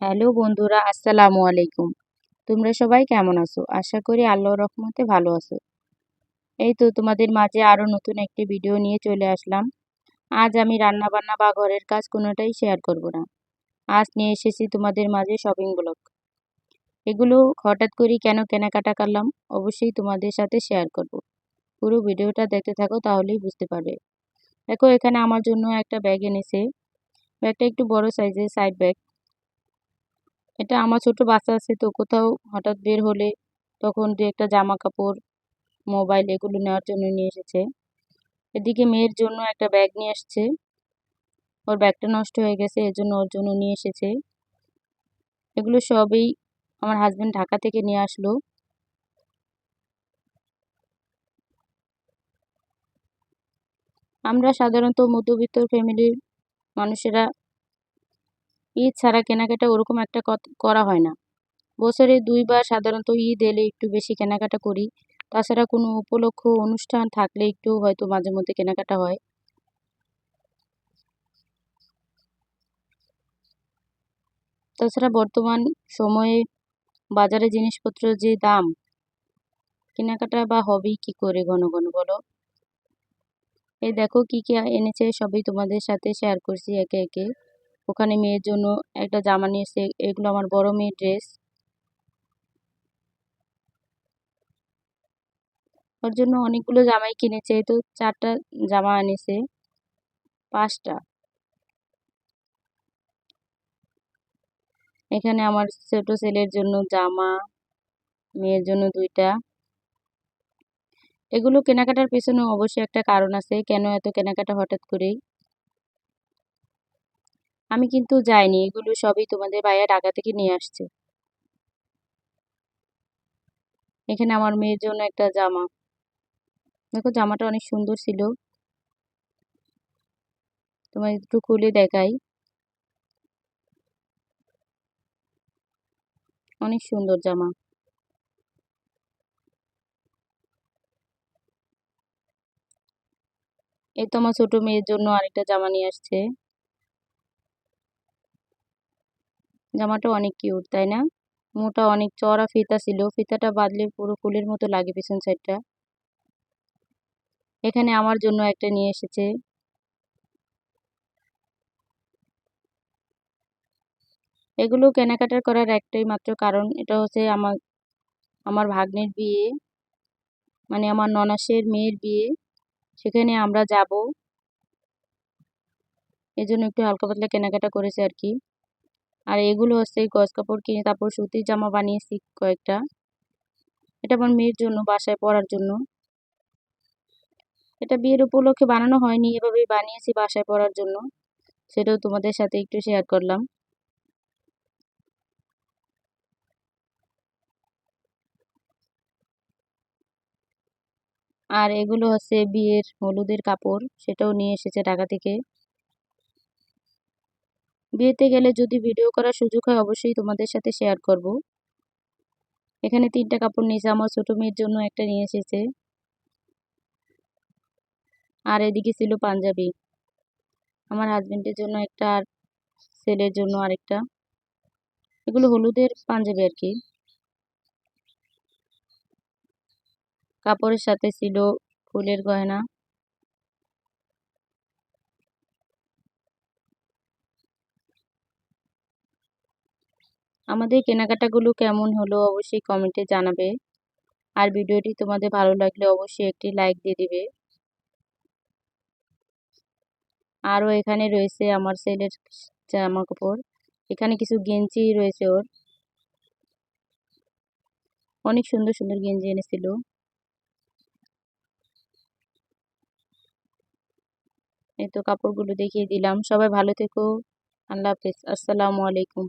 Hello বন্ধুরা, আসসালামু আলাইকুম। তোমরা সবাই কেমন আছো? আশা করি আল্লাহ রহমতে ভালো আছো। এই তো তোমাদের মাঝে আরও নতুন একটি ভিডিও নিয়ে চলে আসলাম। আজ আমি রান্না বান্না বা ঘরের কাজ কোনোটাই শেয়ার করব না। আজ নিয়ে এসেছি তোমাদের মাঝে শপিং ব্লগ এগুলো হঠাৎ করি কেন কেনাকাটা করলাম, অবশ্যই তোমাদের সাথে শেয়ার করব। পুরো ভিডিওটা দেখতে থাকো, তাহলেই বুঝতে পারবে। দেখো, এখানে আমার জন্য একটা ব্যাগ এনেছে। ব্যাগটা একটু বড় সাইজের সাইড ব্যাগ এটা আমার ছোট বাচ্চা আছে তো কোথাও হঠাৎ বের হলে তখন দু একটা জামা কাপড় মোবাইল এগুলো নেওয়ার জন্য নিয়ে এসেছে। এদিকে মেয়ের জন্য একটা ব্যাগ নিয়ে আসছে। ওর ব্যাগটা নষ্ট হয়ে গেছে, এর জন্য ওর জন্য নিয়ে এসেছে। এগুলো সবই আমার হাজব্যান্ড ঢাকা থেকে নিয়ে আসলো। আমরা সাধারণত মধ্যবিত্ত ফ্যামিলির মানুষেরা ঈদ ছাড়া কেনাকাটা ওরকম একটা করা হয় না। বছরে দুইবার সাধারণত ঈদ এলে একটু বেশি কেনাকাটা করি। তাছাড়া কোনো উপলক্ষ অনুষ্ঠান থাকলে একটু হয়তো মাঝে মধ্যে কেনাকাটা হয়। তাছাড়া বর্তমান সময়ে বাজারে জিনিসপত্র যে দাম, কেনাকাটা বা হবেই কি করে ঘন ঘন বলো? এই দেখো কি কি এনেছে সবই তোমাদের সাথে শেয়ার করছি একে একে। ওখানে মেয়ের জন্য একটা জামা নিয়েছে, এগুলো আমার বড় মেয়ের ড্রেস ওর জন্য অনেকগুলো জামাই কিনেছে তো চারটা জামা এনেছে, পাঁচটা। এখানে আমার ছোট ছেলের জন্য জামা, মেয়ের জন্য দুইটা। এগুলো কেনাকাটার পেছনে অবশ্যই একটা কারণ আছে, কেন এত কেনাকাটা হঠাৎ করেই? আমি কিন্তু যাইনি, এগুলো সবই তোমাদের ভাইয়া ঢাকা থেকে নিয়ে আসছে। এখানে আমার মেয়ের জন্য একটা জামা। দেখো জামাটা অনেক সুন্দর ছিল। তোমার একটু খুলে দেখাই। অনেক সুন্দর জামা। এই তো আমার ছোট মেয়ের জন্য আরেকটা জামা নিয়ে আসছে। জামাটা অনেক কিউট, তাই না? মোটা অনেক চড়া ফিতা ছিল। ফিতাটা বাঁধলে পুরো ফুলের মতো লাগে পিছন সাইডটা। এখানে আমার জন্য একটা নিয়ে এসেছে। এগুলো কেনাকাটা করার একটাই মাত্র কারণ, এটা হচ্ছে আমার আমার ভাগ্নের বিয়ে। মানে আমার ননাসের মেয়ের বিয়ে। সেখানে আমরা যাব। এজন্য একটু হালকা পাতলা কেনাকাটা করেছি আর কি। আর এগুলো হচ্ছে গজ কাপড় কিনে তারপর সুতির জামা বানিয়েছি কয়েকটা। এটা আমার মেয়ের জন্য, বাসায় পরার জন্য। এটা বিয়ের উপলক্ষে বানানো হয়নি, এভাবেই বানিয়েছি বাসায় পরার জন্য। সেটাও তোমাদের সাথে একটু শেয়ার করলাম। আর এগুলো হচ্ছে বিয়ের হলুদের কাপড়, সেটাও নিয়ে এসেছে ঢাকা থেকে। বিয়েতে গেলে যদি ভিডিও করার সুযোগ হয়, অবশ্যই তোমাদের সাথে শেয়ার করব। এখানে তিনটা কাপড় নিয়েছে, আমার ছোট মেয়ের জন্য একটা নিয়ে এসেছে। আর এদিকে ছিল পাঞ্জাবি। আমার হাজবেন্ডের জন্য একটা আর ছেলের জন্য আরেকটা। এগুলো হলুদের পাঞ্জাবি আর কি। কাপড়ের সাথে ছিল ফুলের গয়না। আমাদের কেনাকাটাগুলো কেমন হলো অবশ্যই কমেন্টে জানাবে। আর ভিডিওটি তোমাদের ভালো লাগলে অবশ্যই একটি লাইক দিয়ে দিবে। আরও এখানে রয়েছে আমার ছেলের জামা কাপড় এখানে কিছু গেঞ্জি রয়েছে ওর। অনেক সুন্দর সুন্দর গেঞ্জি এনেছিল। এই তো কাপড়গুলো দেখিয়ে দিলাম। সবাই ভালো থেকো। আল্লাহ হাফিজ। আসসালামু আলাইকুম।